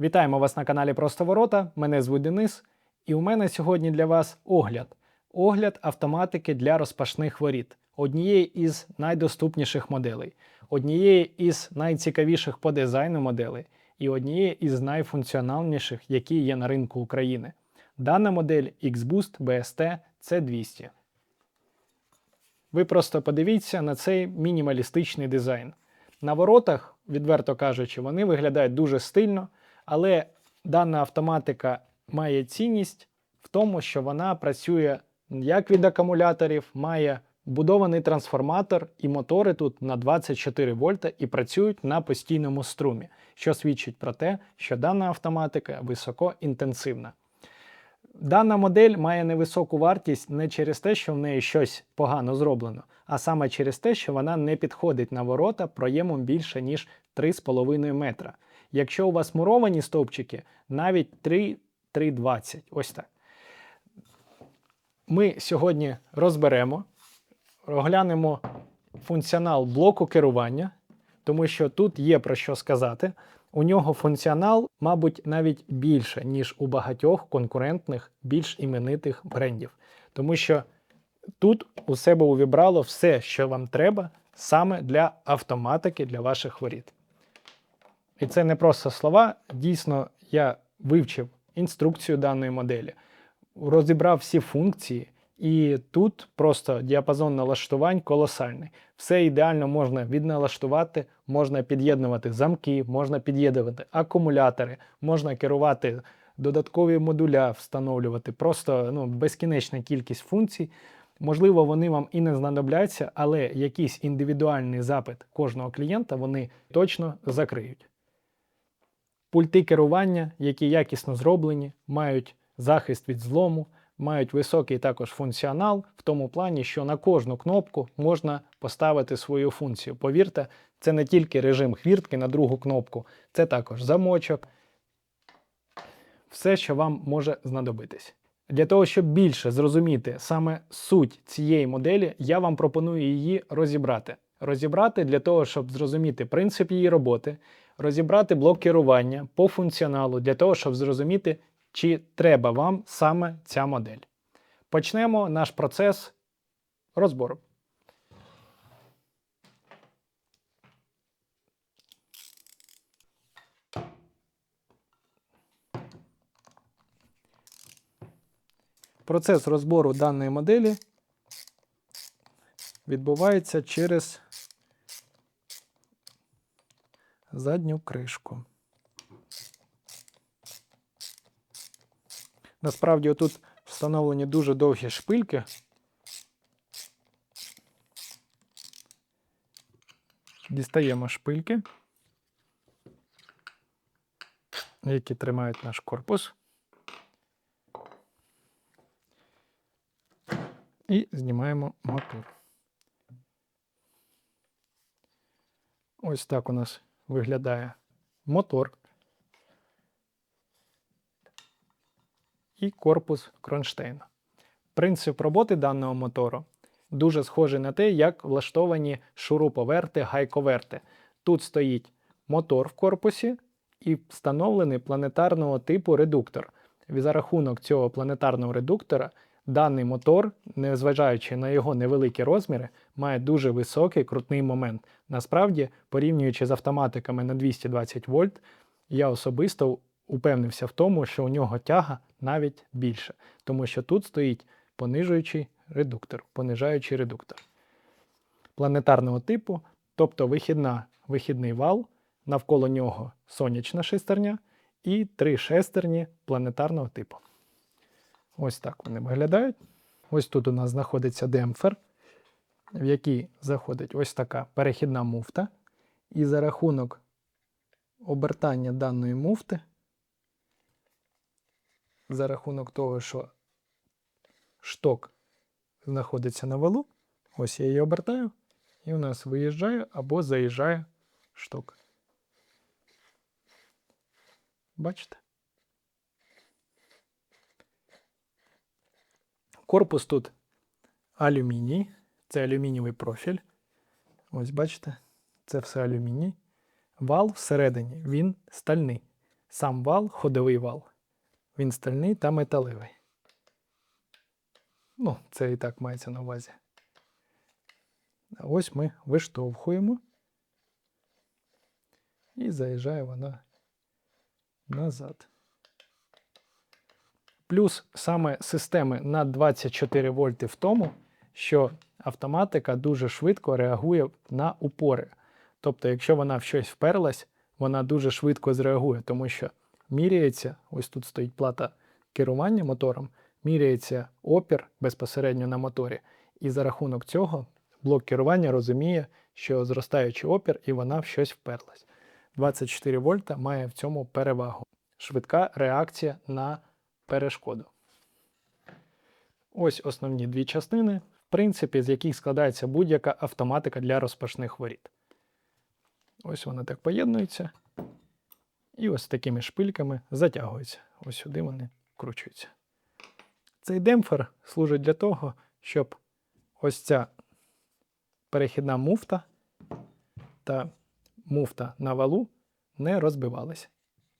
Вітаємо вас на каналі Просто Ворота. Мене звуть Денис, і у мене сьогодні для вас огляд. Огляд автоматики для розпашних воріт, однієї із найдоступніших моделей, однієї із найцікавіших по дизайну моделей і однієї із найфункціональніших, які є на ринку України. Дана модель X-Boost BST C200. Ви просто подивіться на цей мінімалістичний дизайн. На воротах, відверто кажучи, вони виглядають дуже стильно, але дана автоматика має цінність в тому, що вона працює як від акумуляторів, має вбудований трансформатор і мотори тут на 24 вольта і працюють на постійному струмі, що свідчить про те, що дана автоматика високоінтенсивна. Дана модель має невисоку вартість не через те, що в неї щось погано зроблено, а саме через те, що вона не підходить на ворота проємом більше, ніж 3,5 метра. Якщо у вас муровані стовпчики, навіть 3-3,20. Ось так. Ми сьогодні розберемо, оглянемо функціонал блоку керування, тому що тут є про що сказати. У нього функціонал, мабуть, навіть більше, ніж у багатьох конкурентних, більш іменитих брендів. Тому що тут у себе увібрало все, що вам треба саме для автоматики для ваших воріт. І це не просто слова. Дійсно, я вивчив інструкцію даної моделі, розібрав всі функції, і тут просто діапазон налаштувань колосальний. Все ідеально можна відналаштувати, можна під'єднувати замки, можна під'єднувати акумулятори, можна керувати додаткові модуля, встановлювати. Просто ну, безкінечна кількість функцій. Можливо, вони вам і не знадобляться, але якийсь індивідуальний запит кожного клієнта вони точно закриють. Пульти керування, які якісно зроблені, мають захист від злому, мають високий також функціонал в тому плані, що на кожну кнопку можна поставити свою функцію. Повірте, це не тільки режим хвіртки на другу кнопку, це також замочок, все, що вам може знадобитись. Для того, щоб більше зрозуміти саме суть цієї моделі, я вам пропоную її розібрати. Розібрати для того, щоб зрозуміти принцип її роботи, розібрати блок керування по функціоналу, для того, щоб зрозуміти, чи треба вам саме ця модель. Почнемо наш процес розбору. Процес розбору даної моделі відбувається через задню кришку. Насправді, тут встановлені дуже довгі шпильки. Дістаємо шпильки, які тримають наш корпус. І знімаємо мотор. Ось так у нас виглядає мотор. і корпус кронштейна. Принцип роботи даного мотору дуже схожий на те, як влаштовані шуруповерти, гайковерти. Тут стоїть мотор в корпусі і встановлений планетарного типу редуктор. За рахунок цього планетарного редуктора даний мотор, незважаючи на його невеликі розміри, має дуже високий крутний момент. Насправді, порівнюючи з автоматиками на 220 вольт, я особисто упевнився в тому, що у нього тяга навіть більше, тому що тут стоїть понижуючий редуктор, понижаючий редуктор планетарного типу, тобто вихідна, вихідний вал, навколо нього сонячна шестерня і три шестерні планетарного типу. Ось так вони виглядають. Ось тут у нас знаходиться демпфер, в який заходить ось така перехідна муфта. І за рахунок обертання даної муфти за рахунок того, що шток знаходиться на валу. Ось я її обертаю, і у нас виїжджає або заїжджає шток. Бачите? Корпус тут алюміній, це алюмінієвий профіль. Ось бачите, це все алюміній. Вал всередині він стальний. сам вал, ходовий вал. Він стальний та металевий. Ну, це і так мається на увазі. Ось ми виштовхуємо. І заїжджає вона назад. Плюс саме системи на 24 вольти в тому, що автоматика дуже швидко реагує на упори. Тобто, якщо вона в щось вперлась, вона дуже швидко зреагує, тому що міряється, ось тут стоїть плата керування мотором, міряється опір безпосередньо на моторі, і за рахунок цього блок керування розуміє, що зростаючий опір і вона в щось вперлась. 24 вольта має в цьому перевагу. Швидка реакція на перешкоду. Ось основні дві частини, в принципі, з яких складається будь-яка автоматика для розпашних воріт. Ось вона так поєднується. І ось такими шпильками затягується. Ось сюди вони вкручуються. Цей демпфер служить для того, щоб ось ця перехідна муфта та муфта на валу не розбивалися.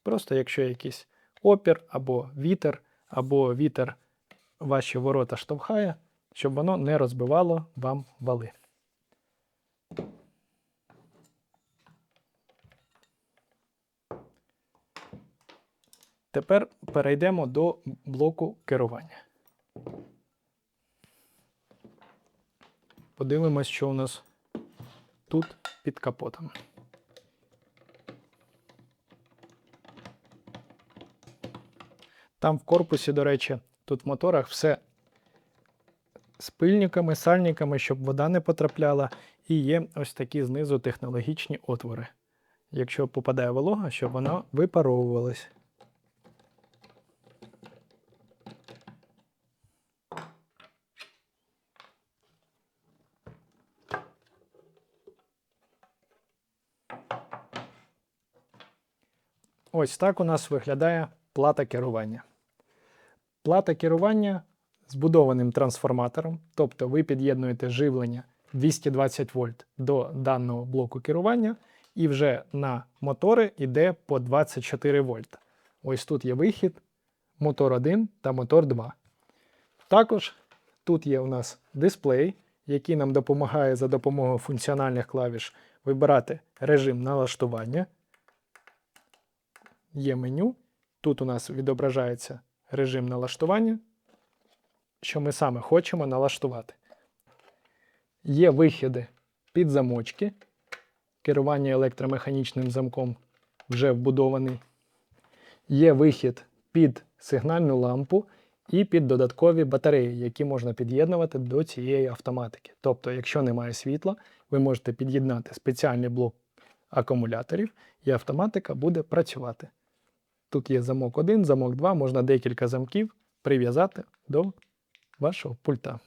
Просто якщо якийсь опір або вітер, або вітер ваші ворота штовхає, щоб воно не розбивало вам вали. Тепер перейдемо до блоку керування. Подивимось, що у нас тут під капотом. Там в корпусі, до речі, тут в моторах все з пильниками, сальниками, щоб вода не потрапляла, і є ось такі знизу технологічні отвори. Якщо попадає волога, щоб вона випаровувалась. Ось так у нас виглядає плата керування. Плата керування збудованим трансформатором, тобто ви під'єднуєте живлення 220 вольт до даного блоку керування, і вже на мотори йде по 24 вольт. Ось тут є вихід, мотор 1 та мотор 2. Також тут є у нас дисплей, який нам допомагає за допомогою функціональних клавіш вибирати режим налаштування. Є меню. Тут у нас відображається режим налаштування, що ми саме хочемо налаштувати. Є вихіди під замочки. Керування електромеханічним замком вже вбудований. Є вихід під сигнальну лампу і під додаткові батареї, які можна під'єднувати до цієї автоматики. Тобто, якщо немає світла, ви можете під'єднати спеціальний блок акумуляторів, і автоматика буде працювати. Тут є замок 1, замок 2, можна декілька замків прив'язати до вашого пульта.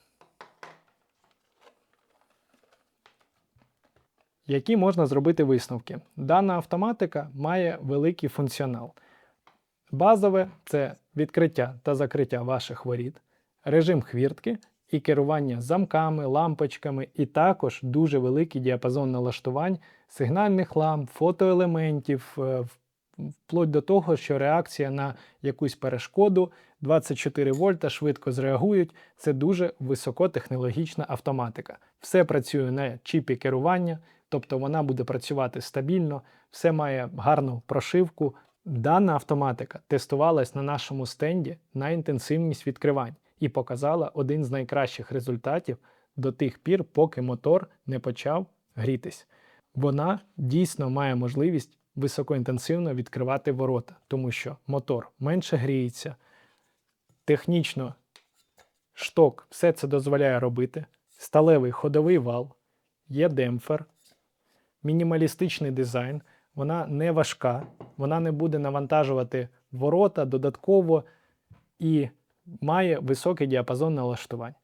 Які можна зробити висновки? Дана автоматика має великий функціонал. Базове це відкриття та закриття ваших воріт, режим хвіртки і керування замками, лампочками, і також дуже великий діапазон налаштувань сигнальних ламп, фотоелементів, е, вплоть до того, що реакція на якусь перешкоду 24 вольта швидко зреагують. Це дуже високотехнологічна автоматика. Все працює на чіпі керування, тобто вона буде працювати стабільно, все має гарну прошивку. Дана автоматика тестувалась на нашому стенді на інтенсивність відкривань і показала один з найкращих результатів до тих пір, поки мотор не почав грітись. Вона дійсно має можливість високоінтенсивно відкривати ворота, тому що мотор менше гріється, технічно шток все це дозволяє робити. Сталевий ходовий вал, є демпфер, мінімалістичний дизайн, вона не важка, вона не буде навантажувати ворота додатково і має високий діапазон налаштувань.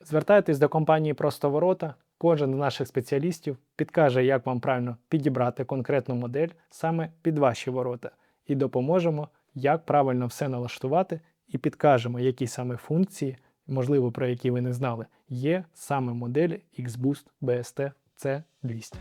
Звертайтесь до компанії Просто Ворота. Кожен з наших спеціалістів підкаже, як вам правильно підібрати конкретну модель саме під ваші ворота, і допоможемо, як правильно все налаштувати, і підкажемо, які саме функції, можливо, про які ви не знали, є саме моделі XBoost BST C200.